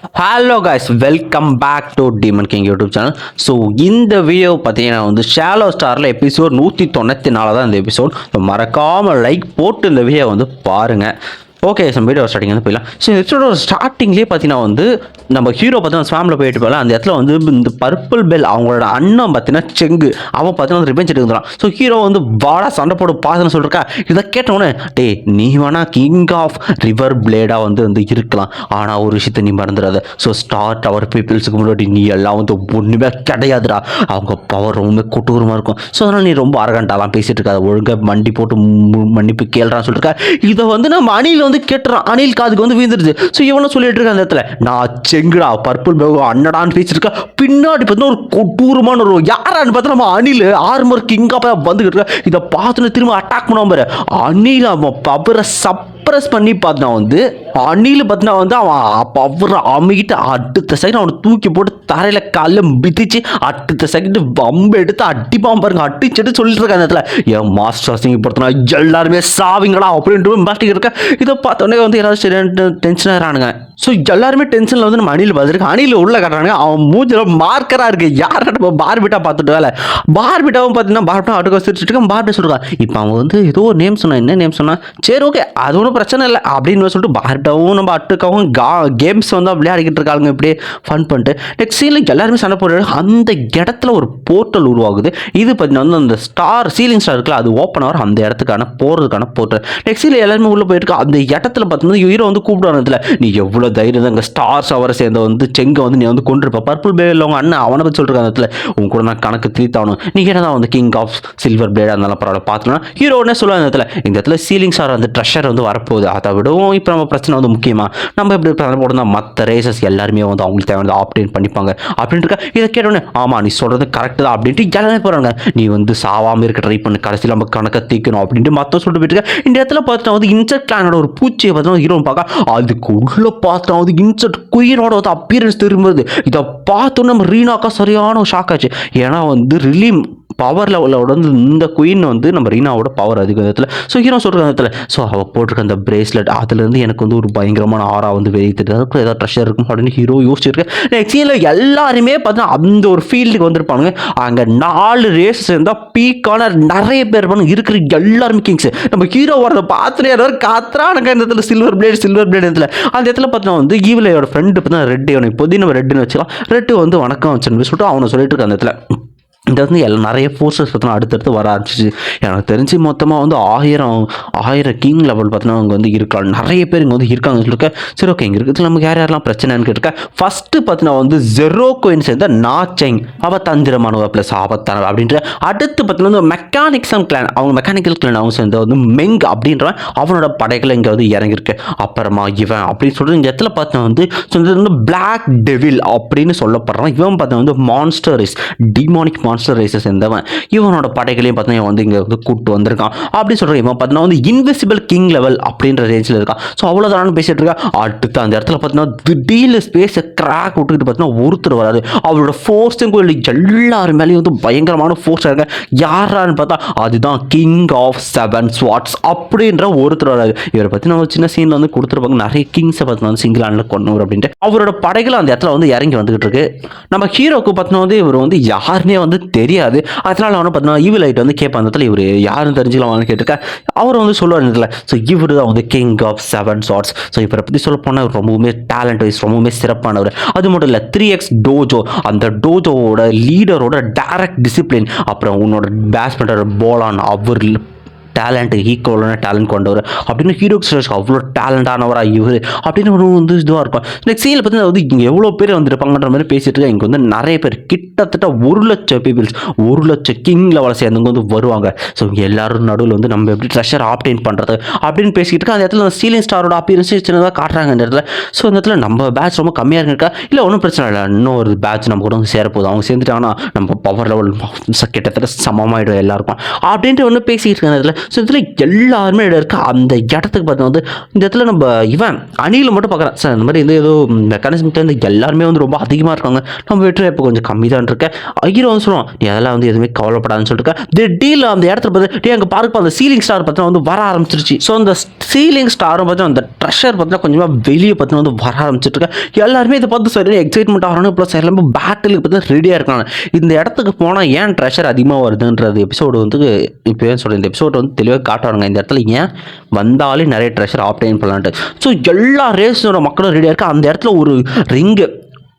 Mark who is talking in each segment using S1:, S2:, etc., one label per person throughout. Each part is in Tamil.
S1: Hello guys welcome back to demon king YouTube channel so இந்த வீடியோ பார்த்தீங்கன்னா வந்து ஷேலோ ஸ்டாரில் எபிசோட் நூற்றி தொண்ணூற்றி நாலு தான் இந்த எபிசோட் ஸோ மறக்காமல் லைக் போட்டு இந்த வீடியோ வந்து பாருங்கள் ஓகே சம் வீடியோ ஸ்டார்டிங் வந்து போயிடலாம். ஸோ இந்த எபிசோட ஸ்டார்டிங்லேயே பார்த்தீங்கன்னா வந்து நம்ம ஹீரோ பார்த்தீங்கன்னா ஸ்வாமில் போயிட்டு போகலாம் அந்த இடத்துல வந்து இந்த பர்பிள் பெல் அவங்களோட அண்ணன் பார்த்தீங்கன்னா செங்கு. அவன் பார்த்தீங்கன்னா ரிவெஞ்ச் எடுக்கிறான் ஸோ ஹீரோ வந்து வாடா சண்டை போட பாதுன்னு சொல்லிருக்கா. இதை கேட்டவொன்னே டேய் நீ வேணா கிங் ஆஃப் ரிவர் பிளேடாக வந்து வந்து இருக்கலாம். ஆனால் ஒரு விஷயத்தை நீ மறந்துடாத. ஸோ ஸ்டார்ட் அவர் பீப்புள்ஸுக்கு முன்னாடி நீ எல்லாம் வந்து ஒன்றுமே கிடையாதுடா. அவங்க பவர் ரொம்ப கொட்டூரமாக இருக்கும். ஸோ அதனால் நீ ரொம்ப அரகண்டாலாம் பேசிகிட்டு இருக்காது. ஒழுங்காக மண்டி போட்டு மு- மன்னிப்பு கேள்றான்னு சொல்லிருக்கா. இதை வந்து நம்ம அணியில் வந்து கேட்டுறான். அணில் காதுக்கு வந்து வீந்துருது ஸோ இவனும் சொல்லிட்டு இருக்க அந்த இடத்துல? நான் செங்குடா பர்பிள் பேக் அண்ணடான்னு பேசிட்டு பின்னாடி பார்த்தீங்கன்னா ஒரு கொடூரமான ஒரு யாரான்னு பார்த்தா நம்ம அணில் ஆர்மர் கிங்காக வந்துகிட்டு இருக்கா. இதை பார்த்துன்னு திரும்ப அட்டாக் பண்ணுவான் பாரு. அணில் அவன் பவரை சப்ரஸ் பண்ணி பார்த்தா வந்து அணில் பார்த்தா வந்து அவன் பவரை அமைக்கிட்டு அடுத்த செகண்ட் அவனை தூக்கி போட்டு தரையில் காலில் மிதிச்சு அடுத்த செகண்ட் பம்பு எடுத்து அடிப்பான் பாருங்க அடிச்சுட்டு சொல்லிட்டு இருக்காங்க இடத்துல. என் மாஸ்டர் அசிங்க பொறுத்தனா எல்லாருமே சாவிங்களா அப்படின்ட்டு மாட்டிக்கிட்டு இருக்க. இதை பார்த்தோன்னே வந்து எல்லாரும் சரியான டென்ஷன் ஆகிறானுங்க ஸோ எல்லாருமே டென்ஷனில் வந்து நம்ம அணில் பார்த்துருக்கு அணில் உள்ள காட்டுறாங்க அவன் மூஞ்சில் மார்க்கராக இருக்கு. யாரை நம்ம பார்பிட்டா பார்த்துட்டு வேலை? பார்பிட்டாவும் பார்த்தீங்கன்னா பார்பிட்டா அடுக்க வச்சுட்டு இருக்கான். பார்பிட்டா சொல்கிறான் இப்போ அவன் வந்து ஏதோ ஒரு நேம் சொன்னான். என்ன நேம் சொன்னான்? சரி ஓகே அது ஒன்றும் பிரச்சனை இல்லை அப்படின்னு சொல்லிட்டு பார்பிட்டாவும் நம்ம அட்டுக்காவும் கா கேம்ஸ் வந்து விளையாடிக்கிட்டு இருக்காங்க இப்படியே ஃபன் பண்ணிட்டு. நெக்ஸ்ட் சீனில் எல்லாருமே சண்டை போடுறாரு அந்த இடத்துல ஒரு போர்ட்டல் உருவாகுது. இது பார்த்தீங்கன்னா வந்து அந்த ஸ்டார் சீலிங் ஸ்டார் இருக்குல்ல அது ஓப்பன் ஆகிற அந்த இடத்துக்கான போகிறதுக்கான போர்ட்டல் நெக்ஸ்ட் சீனில் எல்லாருமே உள்ளே போயிருக்கு அந்த இடத்துல பார்த்தீங்கன்னா ஹீரோ வந்து கூப்பிடுவாங்க நீ எவ்வளோ தைரியம் தான் ஸ்டார்ஸ் அவரை சேர்ந்த வந்து செங்கை வந்து நீ வந்து கொண்டிருப்ப பர்பிள் பேவில் உங்கள் அண்ணன் அவனை பற்றி சொல்லிருக்காங்க அந்த இடத்துல. உன் கூட நான் கணக்கு தீர்த்தாகணும். நீ என்ன தான் வந்து கிங் ஆஃப் சில்வர் பிளேடாக இருந்தாலும் பரவாயில்ல பார்த்துனா ஹீரோ உடனே சொல்லுவாங்க இந்த இடத்துல. இந்த இடத்துல சீலிங் ஸ்டார் அந்த ட்ரெஷர் வந்து போகுது. அதை விடவும் இப்போ நம்ம பிரச்சனை வந்து முக்கியமாக நம்ம இப்படி பிளான் போடுறதா மற்ற ரேசஸ் எல்லாருமே வந்து அவங்களுக்கு தேவையான ஆப்டேட் பண்ணிப்பாங்க. அப்படின்ட்டு இருக்கா இதை கேட்டோன்னே ஆமாம் நீ சொல்கிறது கரெக்டு தான் அப்படின்ட்டு எல்லாமே போகிறாங்க நீ வந்து சாவாமல் இருக்க ட்ரை பண்ணு கடைசியில் நம்ம கணக்கை தீக்கணும் அப்படின்ட்டு மற்ற சொல்லிட்டு போயிட்டு இந்த இடத்துல பார்த்தா வந்து இன்செக்ட் பிளானோட ஒரு பூச்சியை பார்த்தா ஹீரோ பார்க்க அதுக்கு உள்ளே பார்த்தா வந்து இன்சர்ட் குயினோட வந்து அப்பியரன்ஸ் திரும்புது இதை பார்த்தோன்னே நம்ம ரீனாக்கா சரியான ஷாக் ஆச்சு. ஏன்னா வந்து ரிலீம் பவர் லெவலோட வந்து இந்த குயின் வந்து நம்ம ரீனாவோட பவர் அதிக இடத்துல ஸோ ஹீரோ சொல்கிற இடத்துல ஸோ அவள் போட்டிருக்க அந்த பிரேஸ்லெட் அதுலேருந்து எனக்கு வந்து ஒரு பயங்கரமான ஆரா வந்து வெளியே தெரியுது அதுக்கு ஏதாவது ட்ரெஷர் இருக்கும்? அப்படின்னு ஹீரோ யோசிச்சிருக்கேன் நெக்ஸ்ட் சீனில் எல்லாருமே பார்த்தீங்கன்னா அந்த ஒரு ஃபீல்டுக்கு வந்திருப்பானுங்க. அங்கே நாலு ரேஸ் இருந்தால் பீக்கான நிறைய பேர் இருப்பாங்க இருக்கிற எல்லாருமே கிங்ஸ் நம்ம ஹீரோ வரதை பார்த்துட்டு யாராவது காத்துறானுங்க இந்த இடத்துல சில்வர் பிளேட் சில்வர் பிளேட் இடத்துல. அந்த இடத்துல பார்த்தீங்கன்னா வந்து ஈவிலையோட ஃப்ரெண்டு பார்த்தீங்கன்னா ரெட்டு அவனை இப்போதையும் நம்ம ரெட்டுன்னு வச்சுக்கலாம். ரெட்டு வந்து வணக்கம் வச்சுன்னு சொல்லிட்டு அவனை சொல்லிட்டு இருக்க அந்த இடத்துல. இங்கே வந்து எல்லாம் நிறைய ஃபோர்ஸஸ் பார்த்தோன்னா அடுத்தடுத்து வர ஆரம்பிச்சிச்சு எனக்கு தெரிஞ்சு மொத்தமாக வந்து ஆயிரம் ஆயிரம் கிங் லெவல் பார்த்தோன்னா அவங்க வந்து இருக்கலாம் நிறைய பேர் இங்கே வந்து இருக்காங்க சொல்லிருக்க. சரி ஓகே இங்கே இருக்கிறது நமக்கு யார் யாரெல்லாம் பிரச்சனைன்னு கேட்டிருக்க? ஃபஸ்ட்டு பார்த்தீங்கன்னா வந்து ஜெரோ கோயின் சேர்ந்த நாச்செங் அவ ப்ளஸ் ஆபத்தானவ அப்படின்ற அடுத்து பார்த்தீங்கன்னா வந்து மெக்கானிக்ஸம் கிளான் அவங்க மெக்கானிக்கல் கிளான் அவங்க சேர்ந்த வந்து மெங் அப்படின்றவன் அவனோட படைகளை இங்கே வந்து இறங்கியிருக்கு. அப்புறமா இவன் அப்படின்னு சொல்லிட்டு இந்த இடத்துல பார்த்தா வந்து ஸோ வந்து பிளாக் டெவில் அப்படின்னு சொல்லப்படுறான். இவன் பார்த்தா வந்து monster is demonic monster races சேர்ந்தவன் இவனோட படைகளையும் பார்த்தீங்கன்னா இவன் வந்து இங்கே வந்து கூப்பிட்டு வந்திருக்கான். அப்படி சொல்கிறேன் இவன் பார்த்தீங்கன்னா வந்து இன்விசிபிள் கிங் லெவல் அப்படின்ற ரேஞ்சில் இருக்கான். ஸோ அவ்வளோதானு பேசிட்டு இருக்கா? அடுத்து அந்த இடத்துல பார்த்தீங்கன்னா திடீர்னு ஸ்பேஸை கிராக் விட்டுக்கிட்டு பார்த்தீங்கன்னா ஒருத்தர் வராது அவரோட ஃபோர்ஸும் எல்லாரும் மேலேயும் வந்து பயங்கரமான ஃபோர்ஸ் இருக்க. யாரான்னு பார்த்தா அதுதான் கிங் ஆஃப் செவன் ஸ்வாட்ஸ் அப்படின்ற ஒருத்தர் வராது இவரை பற்றி நம்ம சின்ன சீனில் வந்து கொடுத்துருப்பாங்க நிறைய கிங்ஸை பார்த்தீங்கன்னா வந்து சிங்கிள் ஆண்டில் கொண்டு அப்படின்ட்டு. அவரோட படைகள் அந்த இடத்துல வந்து இறங்கி வந்துகிட்டு இருக்கு. நம்ம ஹீரோக்கு பார்த்தீங்கன்னா வந்து இவர் வந்து யாருன்னே வந்து தெரியாது. அதனால அவனை பார்த்தீங்கன்னா ஈவில் லைட் வந்து கேட்பான் அந்த இடத்துல இவர் யாருன்னு தெரிஞ்சுக்கலாமான்னு கேட்டிருக்கா? அவர் வந்து சொல்லுவார் இடத்துல ஸோ இவர் தான் வந்து king of seven shards so இவரை பற்றி சொல்ல போனால் ரொம்பவுமே டேலண்ட் வைஸ் ரொம்பவுமே சிறப்பானவர். அது மட்டும் இல்லை த்ரீ எக்ஸ் டோஜோ அந்த டோஜோவோட லீடரோட டேரக்ட் டிசிப்ளின் அப்புறம் உன்னோட பேட்ஸ்மேனோட போலான் அவர் டேலண்ட்டு ஈக்குவலான டேலண்ட் கொண்டவர். அப்படின்னு ஹீரோ சுரேஷ் அவ்வளோ டேலண்டானவராக இவர் அப்படின்னு ஒரு வந்து இதுவாக இருக்கும். நெக்ஸ்ட் சீனில் பார்த்தீங்கன்னா வந்து இங்கே எவ்வளோ பேர் வந்திருப்பாங்கன்ற மாதிரி பேசிட்டு இருக்க இங்கே வந்து நிறைய பேர். கிட்டத்தட்ட ஒரு லட்சம் பீப்புள்ஸ் ஒரு லட்சம் கிங் லெவலை சேர்ந்தவங்க வந்து வருவாங்க. ஸோ எல்லாரும் நடுவில் வந்து நம்ம எப்படி ட்ரெஷர் ஆப்டைன் பண்ணுறது அப்படின்னு பேசிக்கிட்டு இருக்க அந்த இடத்துல சீலிங் ஸ்டாரோட அப்பியரன்ஸ் சின்னதாக காட்டுறாங்க அந்த இடத்துல. ஸோ இந்த இடத்துல நம்ம பேட்ச் ரொம்ப கம்மியாக இருக்கா? இல்லை ஒன்றும் பிரச்சனை இல்லை. இன்னொரு பேட்ச் நம்ம கூட வந்து சேரப்போகுது. அவங்க சேர்ந்துட்டாங்கன்னா நம்ம பவர் லெவல் கிட்டத்தட்ட சமமாயிடும் எல்லாருக்கும். அப்படின்ட்டு ஒன்று பேசிக்கிட்டு இருக்காங்க அதில் ஸோ இதில் எல்லாருமே இடம் இருக்கு அந்த இடத்துக்கு பார்த்தா வந்து இந்த இடத்துல நம்ம இவன் அணியில் மட்டும் பார்க்குறேன். சார் இந்த மாதிரி வந்து ஏதோ மெக்கானிசம் வந்து எல்லாருமே வந்து ரொம்ப அதிகமாக இருக்காங்க. நம்ம வெற்றி இப்போ கொஞ்சம் கம்மி தான் இருக்கேன் ஐயோ வந்து சொல்லுவான் நீ அதெல்லாம் வந்து எதுவுமே கவலைப்படாதுன்னு சொல்லிட்டு திடீர்ல அந்த இடத்துல பார்த்து டே அங்கே பார்க்க அந்த சீலிங் ஸ்டார் பார்த்தா வந்து வர ஆரம்பிச்சிருச்சு. ஸோ அந்த சீலிங் ஸ்டாரும் பார்த்தீங்கன்னா அந்த ட்ரெஷர் பார்த்தீங்கன்னா கொஞ்சமாக வெளியே பார்த்தீங்கன்னா வந்து வர ஆரம்பிச்சிட்டு எல்லாருமே இதை பார்த்து சரி எக்ஸைட்மெண்ட் ஆகிறாங்க ப்ளஸ் எல்லாமே பேட்டிலுக்கு பார்த்தீங்கன்னா ரெடியாக இருக்காங்க. இந்த இடத்துக்கு போனால் ஏன் ட்ரெஷர் அதிகமாக வருதுன்றது எபிசோடு வந்து இப்போ ஏன் சொல்கிறேன் இந்த எபிசோடு வந்து தெளிவாக காட்டுவாங்க இந்த இடத்துல ஏன் வந்தாலே நிறைய ட்ரெஷர் ஆப்டைன் பண்ணலான்ட்டு. ஸோ எல்லா ரேஸோட மக்களும் ரெடியாக இருக்கா. அந்த இடத்துல ஒரு ரிங்கு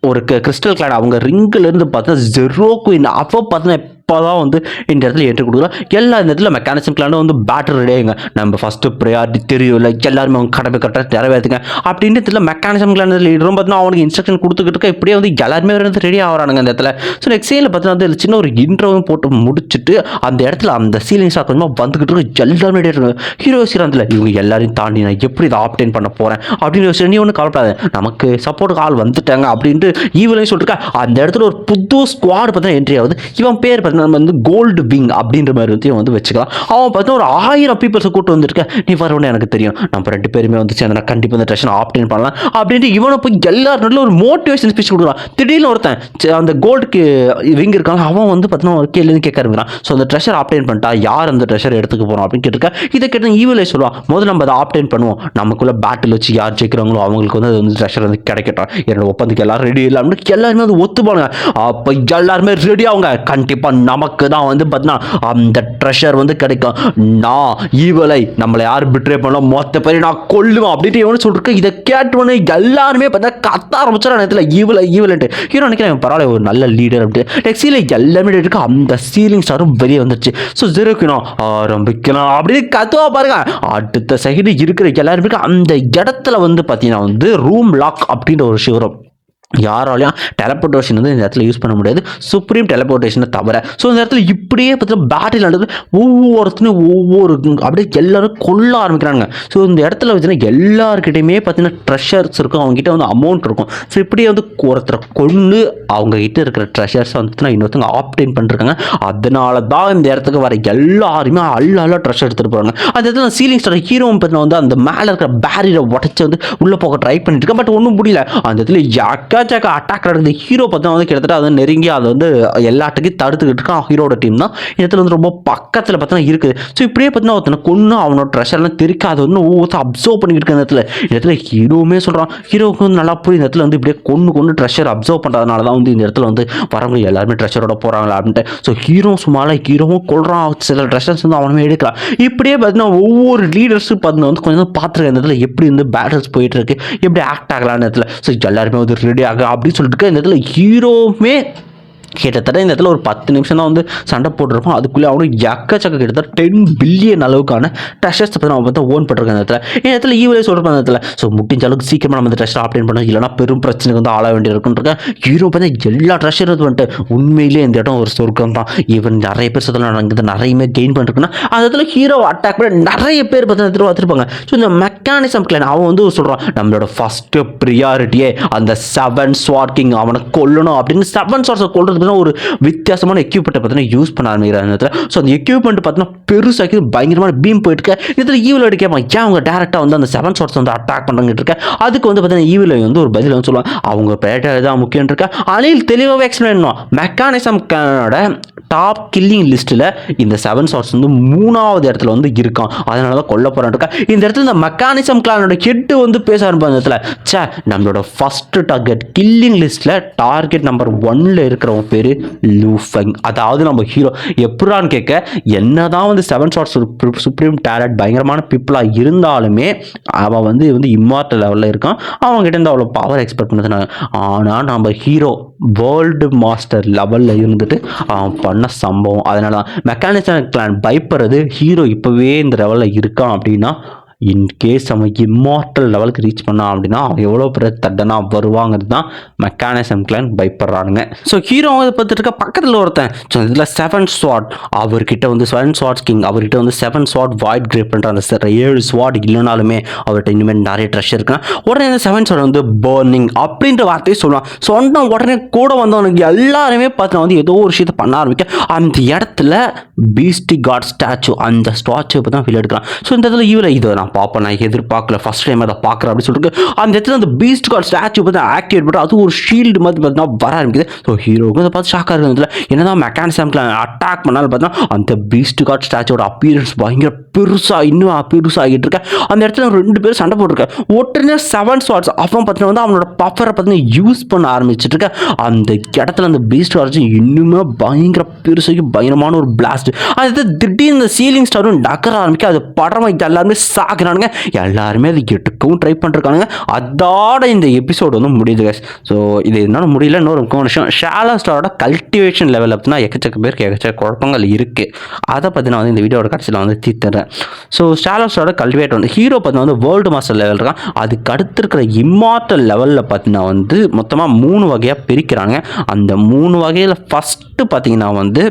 S1: ஒரு கிறிஸ்டல் கிளாட் அவங்க ரிங்கிலேருந்து பார்த்தா ஜெரோ குயின் அப்போ பார்த்தீங்கன்னா அப்போ தான் வந்து இந்த இடத்துல ஏற்றி கொடுக்குறோம் எல்லா இந்த இடத்துல மெக்கானிசம் வந்து பேட்டர் ரெடியாங்க நம்ம ஃபஸ்ட்டு ப்ரையாரிட்டி தெரியும் இல்லை எல்லாருமே அவங்க கடமை கரெக்டாக நிறைவேற்றுங்க. அப்படின்னு இடத்துல மெக்கானிசம் கிளாண்ட் லீடரும் பார்த்தீங்கன்னா அவனுக்கு இன்ஸ்ட்ரக்ஷன் கொடுத்துக்கிட்டு இருக்க இப்படியே வந்து எல்லாருமே வந்து ரெடி ஆகிறானுங்க அந்த இடத்துல. ஸோ நெக்ஸ்ட் சீனில் பார்த்தீங்கன்னா வந்து சின்ன ஒரு இன்ட்ரோவும் போட்டு முடிச்சுட்டு அந்த இடத்துல அந்த சீலிங் ஸ்டார் கொஞ்சமாக வந்துக்கிட்டு இருக்கு எல்லாருமே இருக்காங்க ஹீரோ சிராந்தில் இவங்க எல்லாரையும் தாண்டி நான் எப்படி இதை ஆப்டைன் பண்ண போகிறேன் அப்படின்னு யோசிச்சு நீ ஒன்றும் கவலைப்படாது. நமக்கு சப்போர்ட்டுக்கு ஆள் வந்துட்டாங்க அப்படின்ட்டு ஈவிலையும் சொல்லிருக்கா அந்த இடத்துல ஒரு புது ஸ்குவாடு பார்த்தீங்கன்னா என்ட்ரி ஆகுது. இவன் பேர் பார்த்தீங்கன்னா நம்ம வந்து கோல்டு பிங் அப்படின்ற மாதிரி வந்து வந்து வச்சுக்கலாம். அவன் பார்த்தா ஒரு ஆயிரம் பீப்புள்ஸை கூட்டு வந்திருக்கேன். நீ வரவனே எனக்கு தெரியும். நம்ம ரெண்டு பேருமே வந்து சேர்ந்து நான் கண்டிப்பாக இந்த ட்ரெஷன் ஆப்டின் பண்ணலாம். அப்படின்ட்டு இவனை போய் எல்லாரும் நடுவுல ஒரு மோட்டிவேஷன் ஸ்பீச் கொடுக்குறான். திடீர்னு ஒருத்தன் சே- அந்த கோல்டுக்கு விங் இருக்காங்க அவன் வந்து பார்த்தீங்கன்னா ஒரு கேள்வி கேட்க ஆரம்பிக்கிறான். ஸோ அந்த ட்ரெஷர் ஆப்டைன் பண்ணிட்டா யார் அந்த ட்ரெஷர் எடுத்துக்க போகிறோம் அப்படின்னு கேட்டிருக்கேன். இதை கேட்டு ஈவிலே சொல்லுவான். முதல்ல நம்ம அதை ஆப்டைன் பண்ணுவோம். நமக்குள்ள பேட்டில் வச்சு யார் ஜெயிக்கிறாங்களோ அவங்களுக்கு வந்து அது வந்து ட்ரெஷர் வந்து கிடைக்கட்டும். என்னோட ஒப்பந்தத்துக்கு எல்லாரும் ரெடி இல்லை அப்படின்னு எல்லாருமே வந்து ஒத்துப்பானுங்க. அப்போ எல்லாருமே ரெடி அவங்க கண்டிப்பாக நமக்கு தான் வந்து பார்த்தீங்கன்னா அந்த ட்ரெஷர் வந்து கிடைக்கும். நான் ஈவலை நம்மளை யார் பிட்ரே பண்ணலாம் மொத்த பேர் நான் கொல்லுவேன் அப்படின்ட்டு இவனு சொல்லிருக்கேன் இதை கேட்டவொடனே எல்லாருமே பார்த்தா கத்த ஆரம்பிச்சிடற நேரத்தில் ஈவலை ஈவலன்ட்டு ஹீரோ நினைக்கிறேன் பரவாயில்ல ஒரு நல்ல லீடர் அப்படின்ட்டு. சீலை எல்லாமே இருக்கு. அந்த சீலிங் ஸ்டாரும் வெளியே வந்துருச்சு. ஸோ ஜெருக்கணும் ஆரம்பிக்கலாம் அப்படின்னு கத்துவா பாருங்க. அடுத்த சைடு இருக்கிற எல்லாருமே அந்த இடத்துல வந்து பார்த்தீங்கன்னா வந்து ரூம் லாக் அப்படின்ற ஒரு சிவரம் யாராலையும் டெலபோர்டேஷன் வந்து இந்த இடத்துல யூஸ் பண்ண முடியாது. சுப்ரீம் டெலபோர்டேஷனை தவிர. ஸோ இந்த இடத்துல இப்படியே பார்த்தீங்கன்னா பேட்டில் நடக்குது. ஒவ்வொருத்தனையும் ஒவ்வொரு அப்படியே எல்லோரும் கொல்ல ஆரம்பிக்கிறாங்க ஸோ இந்த இடத்துல வச்சுன்னா எல்லாருக்கிட்டையுமே பார்த்தீங்கன்னா ட்ரெஷர்ஸ் இருக்கும். அவங்ககிட்ட வந்து அமௌண்ட் இருக்கும். ஸோ இப்படியே வந்து ஒருத்தரை கொண்டு அவங்ககிட்ட இருக்கிற ட்ரெஷர்ஸ் வந்து இன்னொருத்தவங்க ஆப்டைன் பண்ணிருக்காங்க. அதனால தான் இந்த இடத்துக்கு வர எல்லாருமே அல்ல அல்ல ட்ரெஷர் எடுத்துகிட்டு போகிறாங்க அந்த இடத்துல சீலிங் ஸ்டார் ஹீரோ பார்த்தீங்கன்னா வந்து அந்த மேலே இருக்கிற பேரியரை உடச்சி வந்து உள்ளே போக ட்ரை பண்ணிட்டு இருக்கேன். பட் ஒன்றும் முடியல. அந்த இடத்துல யாக்கா எக்கச்சக்க அட்டாக் நடக்குது. ஹீரோ பார்த்தா வந்து கிட்டத்தட்ட அதை நெருங்கி அதை வந்து எல்லாத்துக்கும் தடுத்துக்கிட்டு இருக்கான். ஹீரோட டீம் தான். இடத்துல வந்து ரொம்ப பக்கத்தில் பார்த்தீங்கன்னா இருக்குது. ஸோ இப்படியே பார்த்தீங்கன்னா ஒருத்தனை கொன்று அவனோட ட்ரெஷர்லாம் தெரிக்க அதை வந்து ஒவ்வொருத்தர் அப்சர்வ் பண்ணிக்கிட்டு இருக்க இடத்துல. இடத்துல ஹீரோவுமே சொல்கிறான் ஹீரோவுக்கு வந்து நல்லா போய் இந்த இடத்துல வந்து இப்படியே கொண்டு கொண்டு ட்ரெஷர் அப்சர்வ் பண்ணுறதுனால தான் வந்து இந்த இடத்துல வந்து வரவங்க எல்லாருமே ட்ரெஷரோட போகிறாங்களா அப்படின்ட்டு. ஸோ ஹீரோ சும்மால ஹீரோவும் கொள்றான் சில ட்ரெஷர்ஸ் வந்து அவனுமே எடுக்கிறான் இப்படியே பார்த்தீங்கன்னா ஒவ்வொரு லீடர்ஸும் பார்த்தீங்கன்னா வந்து கொஞ்சம் பார்த்துருக்க இந்த இடத்துல எப்படி வந்து பேட்டில்ஸ் போயிட்டு இருக்கு. எப்படி ஆக்ட் ஆகலாம்னு இடத்துல. ஸோ எல்லாருமே வந்து ரெடி ஆக அப்படின்னு சொல்லிட்டு இந்த இடத்துல ஹீரோவுமே கிட்டத்தட்ட இந்த இடத்துல ஒரு பத்து நிமிஷம் தான் வந்து சண்டை போட்டிருப்போம் அதுக்குள்ளே அவனும் எக்கச்சக்க கிட்டத்தட்ட டென் பில்லியன் அளவுக்கான ட்ரெஷர்ஸ் பற்றி அவன் பார்த்தா ஓன் பண்ணிருக்காங்க இந்த இடத்துல. இந்த இடத்துல ஈவிலே சொல்லிருப்பாங்க இந்த இடத்துல ஸோ முடிஞ்ச அளவுக்கு சீக்கிரமாக நம்ம இந்த ட்ரெஷர் ஆப்டேன் பண்ணோம் இல்லைனா பெரும் பிரச்சனைக்கு வந்து ஆள வேண்டியிருக்குன்னு ஹீரோ பார்த்தா எல்லா ட்ரெஷர் இது வந்துட்டு உண்மையிலேயே இந்த இடம் ஒரு சொர்க்கம் தான். ஈவன் நிறைய பேர் சுத்தலாம் நடக்குது நிறையமே கெயின் பண்ணிருக்குன்னா அந்த இடத்துல ஹீரோ அட்டாக் பண்ணி நிறைய பேர் பார்த்து இந்த பார்த்துருப்பாங்க ஸோ இந்த மெக்கானிசம் கிளான் அவன் வந்து சொல்கிறான் நம்மளோட ஃபஸ்ட்டு ப்ரியாரிட்டியே அந்த செவன் ஸ்வாட் கிங் அவனை கொல்லணும். அப்படின்னு செவன் ஸ்வாட்ஸை கொள்றது பார்த்தீங்கன்னா ஒரு வித்தியாசமான எக்யூப்மெண்ட்டை பார்த்தீங்கன்னா யூஸ் பண்ண ஆரம்பிக்கிறாங்க அந்த இடத்துல. ஸோ அந்த எக்யூப்மெண்ட் பார்த்தீங்கன்னா பெருசாக்கி பயங்கரமான பீம் போயிட்டு இதில் ஈவில் கேட்பாங்க ஏன் அவங்க டேரெக்டாக வந்து அந்த செவன் ஷார்ட்ஸ் வந்து அட்டாக் பண்ணுறாங்கிட்டு இருக்க? அதுக்கு வந்து பார்த்தீங்கன்னா ஈவில் வந்து ஒரு பதில் வந்து சொல்லுவாங்க. அவங்க பேட்டர் தான் முக்கியம் இருக்கா. அனில் தெளிவாகவே எக்ஸ்பிளைன் பண்ணுவான். மெக்கானிசம் டாப் கில்லிங் லிஸ்ட்டில் இந்த செவன் ஷார்ட்ஸ் வந்து மூணாவது இடத்துல வந்து இருக்கான். அதனால தான் கொல்ல போகிறான் இருக்கா. இந்த இடத்துல இந்த மெக்கானிசம் கிளானோட ஹெட்டு வந்து பேச ஆரம்பிப்பாங்க இடத்துல. ச்சே நம்மளோட ஃபஸ்ட்டு டார்கெட் கில்லிங் லிஸ்ட்டில் டார்கெட் நம்பர் ஒன்ல இருக்கிறவன். பேர்? லூஃபங் அதாவது நம்ம ஹீரோ எப்படான்னு கேட்க என்னதான் வந்து செவன் ஷாட்ஸ் சுப்ரீம் டேலண்ட் பயங்கரமான பீப்புளாக இருந்தாலுமே அவன் வந்து வந்து இம்மார்டல் லெவலில் இருக்கான். அவங்ககிட்ட இருந்து அவ்வளோ பவர் எக்ஸ்பெக்ட் பண்ணுறாங்க ஆனால் நம்ம ஹீரோ வேர்ல்டு மாஸ்டர் லெவலில் இருந்துட்டு அவன் பண்ண சம்பவம். அதனால தான் மெக்கானிசம் கிளான் பயப்படுறது ஹீரோ இப்போவே இந்த லெவலில் இருக்கான் அப்படின்னா இன்கேஸ் அவன் இம்மார்டல் லெவலுக்கு ரீச் பண்ணான் அப்படின்னா அவன் எவ்வளோ பெரிய தண்டனா வருவாங்கிறது தான் மெக்கானிசம் கிளான் பயப்படுறானுங்க. ஸோ ஹீரோ வந்து பார்த்துட்டு இருக்க பக்கத்தில் ஒருத்தன் ஸோ இதில் செவன் ஸ்வாட் அவர்கிட்ட வந்து செவன் ஸ்வாட்ஸ் கிங் அவர்கிட்ட வந்து செவன் ஸ்வாட் வாய்ட் கிரேப் பண்ணுற அந்த செ- ஏழு ஸ்வாட் இல்லைனாலுமே அவர்கிட்ட இனிமேல் நிறைய ட்ரெஷ் இருக்கான் உடனே இந்த செவன் ஸ்வாட் வந்து பர்னிங் அப்படின்ற வார்த்தையை சொல்லுவான். சொன்ன உடனே கூட வந்தவனுக்கு எல்லாருமே பார்த்து வந்து ஏதோ ஒரு விஷயத்தை பண்ண ஆரம்பிக்க அந்த இடத்துல பீஸ்டி காட் ஸ்டாச்சு அந்த ஸ்டாச்சு இப்போ தான் ஃபீல் எடுக்கிறான். ஸோ இந்த இடத்துல இவரை இதை நான் நான் பார்ப்பேன் நான் எதிர்பார்க்கல ஃபஸ்ட் டைம் அதை பார்க்குறேன் அப்படின்னு சொல்லிட்டு அந்த இடத்துல அந்த பீஸ்ட் கார்டு ஸ்டாச்சு பார்த்து ஆக்டிவேட் பண்ணி அது ஒரு ஷீல்டு மாதிரி பார்த்தீங்கன்னா வர ஆரம்பிக்குது. ஸோ ஹீரோவுக்கு அதை பார்த்து ஷாக்காக இருக்குது என்னதான் மெக்கானிசம்க்கு அட்டாக் பண்ணாலும் பார்த்தீங்கன்னா அந்த பீஸ்ட் கார்ட் ஸ்டாச்சோட அப்பியரன்ஸ் பயங்கர பெருசாக இன்னும் பெருசாகிட்டு இருக்கேன் அந்த இடத்துல ரெண்டு பேரும் சண்டை போட்டிருக்கேன் உடனே செவன் ஸ்வாட்ஸ் அவன் பார்த்தீங்கன்னா வந்து அவனோட பஃபரை பார்த்தீங்கன்னா யூஸ் பண்ண ஆரம்பிச்சிட்டு இருக்கேன் அந்த இடத்துல அந்த பீஸ்ட் கார்ட்ஸ் இன்னுமே பயங்கர பெருசாகி பயங்கரமான ஒரு பிளாஸ்ட் அது திடீர்னு இந்த சீலிங் ஸ்டாரும் நகர ஆரம்பிக்க அது படம் வைக்க எல்லாருமே சாக்குறானுங்க எல்லாருமே அது எடுக்கவும் ட்ரை பண்ணிருக்கானுங்க. அதோட இந்த எபிசோடு வந்து முடியுது guys. ஸோ இது என்னால் முடியல. இன்னொரு முக்கியமான விஷயம். ஷாலா ஸ்டாரோட கல்டிவேஷன் லெவல் அப்படின்னா எக்கச்சக்க பேருக்கு எக்கச்சக்க குழப்பங்கள் இருக்குது அதை பற்றி நான் வந்து இந்த வீடியோட கடைசியில் வந்து தீர்த்துறேன். ஸோ ஷாலா ஸ்டாரோட கல்டிவேட் வந்து ஹீரோ பார்த்தீங்கன்னா வந்து வேர்ல்டு மாஸ்டர் லெவல் இருக்கான். அதுக்கு அடுத்து இருக்கிற இம்மார்டல் லெவலில் பார்த்தீங்கன்னா வந்து மொத்தமாக மூணு வகையாக பிரிக்கிறாங்க அந்த மூணு வகையில் ஃபஸ்ட்டு பார்த்தீங்கன்னா வந்து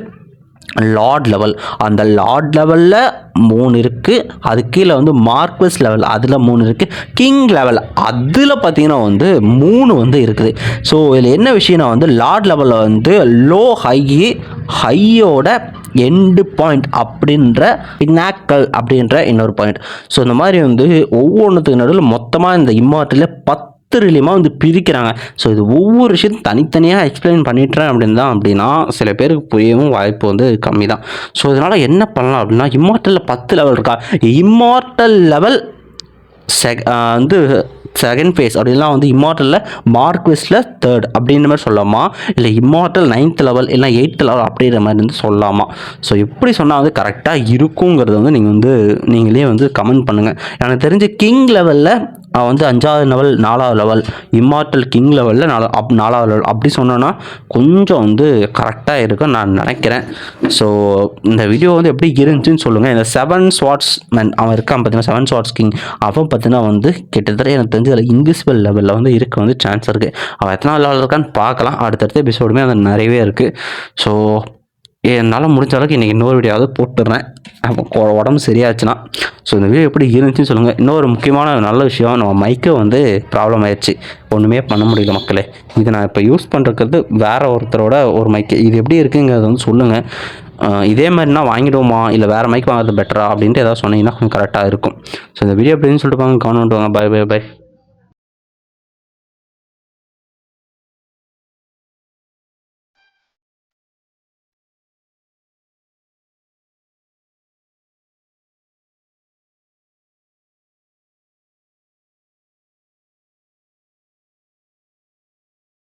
S1: லார்ட் லெவல் அந்த லார்ட் லெவலில் மூணு இருக்குது அது கீழே வந்து மார்க்வஸ் லெவல் அதில் மூணு இருக்குது கிங் லெவல் அதில் பார்த்தீங்கன்னா வந்து மூணு வந்து இருக்குது. ஸோ இதில் என்ன விஷயம்னா வந்து லார்ட் லெவலில் வந்து லோ ஹை ஹையோட எண்டு பாயிண்ட் அப்படின்ற பினாக்கல் அப்படின்ற இன்னொரு பாயிண்ட் ஸோ இந்த மாதிரி வந்து ஒவ்வொன்றுத்துக்கு நடுவில் மொத்தமாக இந்த இம்மார்ட்டில் பத்து பத்து வந்து பிரிக்கிறாங்க. ஸோ இது ஒவ்வொரு விஷயத்தையும் தனித்தனியாக எக்ஸ்பிளைன் பண்ணிட்டுறேன் அப்படின்னு தான் அப்படின்னா சில பேருக்கு புரியவும் வாய்ப்பு வந்து கம்மி தான் ஸோ இதனால் என்ன பண்ணலாம் அப்படின்னா இம்மார்ட்டலில் பத்து லெவல் இருக்கா? இம்மார்ட்டல் லெவல் செக் வந்து செகண்ட் ஃபேஸ் அப்படின்லாம் வந்து இம்மார்ட்டலில் மார்க் வெஸ்ட்டில் தேர்ட் அப்படின்ற மாதிரி சொல்லலாமா? இல்லை இம்மார்ட்டல் நைன்த் லெவல் இல்லை எயித்து லெவல் அப்படின்ற மாதிரி வந்து சொல்லலாமா? ஸோ எப்படி சொன்னால் வந்து கரெக்டாக இருக்குங்கிறத வந்து நீங்கள் வந்து நீங்களே வந்து கமெண்ட் பண்ணுங்கள் எனக்கு தெரிஞ்ச கிங் லெவலில் வந்து அஞ்சாவது லெவல் நாலாவது லெவல் இம்மார்ட்டல் கிங் லெவலில் நாலா அப் நாலாவது லெவல் அப்படி சொன்னோன்னா கொஞ்சம் வந்து கரெக்டாக இருக்கும் நான் நினைக்கிறேன். ஸோ இந்த வீடியோ வந்து எப்படி இருந்துச்சுன்னு சொல்லுங்கள் இந்த செவன் ஸ்வாட்ஸ் மேன் அவன் இருக்கான் பார்த்தீங்கன்னா செவன் ஸ்வாட்ஸ் கிங் அவன் பார்த்தீங்கன்னா வந்து கிட்டத்தட்ட எனக்கு தெரிஞ்சு அதில் இன்விசிபிள் லெவலில் வந்து இருக்க வந்து சான்ஸ் இருக்குது அவன் எத்தனை லெவலில் இருக்கான்னு பார்க்கலாம். அடுத்தடுத்த எபிசோடுமே அது நிறையவே இருக்குது ஸோ என்னால் முடிஞ்ச அளவுக்கு இன்றைக்கி இன்னொரு வீடியோவாவது போட்டுடுறேன். அப்போ உடம்பு சரியாச்சுன்னா. ஸோ இந்த வீடியோ எப்படி இருந்துச்சுன்னு சொல்லுங்கள் இன்னொரு முக்கியமான நல்ல விஷயம் நம்ம மைக்கை வந்து ப்ராப்ளம் ஆயிடுச்சு ஒன்றுமே பண்ண முடியல மக்களே. இது நான் இப்போ யூஸ் பண்ணுறது வேறு ஒருத்தரோட ஒரு மைக்கு இது எப்படி இருக்குங்கிறது வந்து சொல்லுங்கள் இதே மாதிரினா வாங்கிடுவோமா? இல்லை வேறு மைக் வாங்குறது பெட்டரா அப்படின்ட்டு ஏதாவது சொன்னீங்கன்னா கொஞ்சம் கரெக்டாக இருக்கும். ஸோ இந்த வீடியோ எப்படின்னு சொல்லிட்டு வாங்க கவனம் வாங்க பை பை பை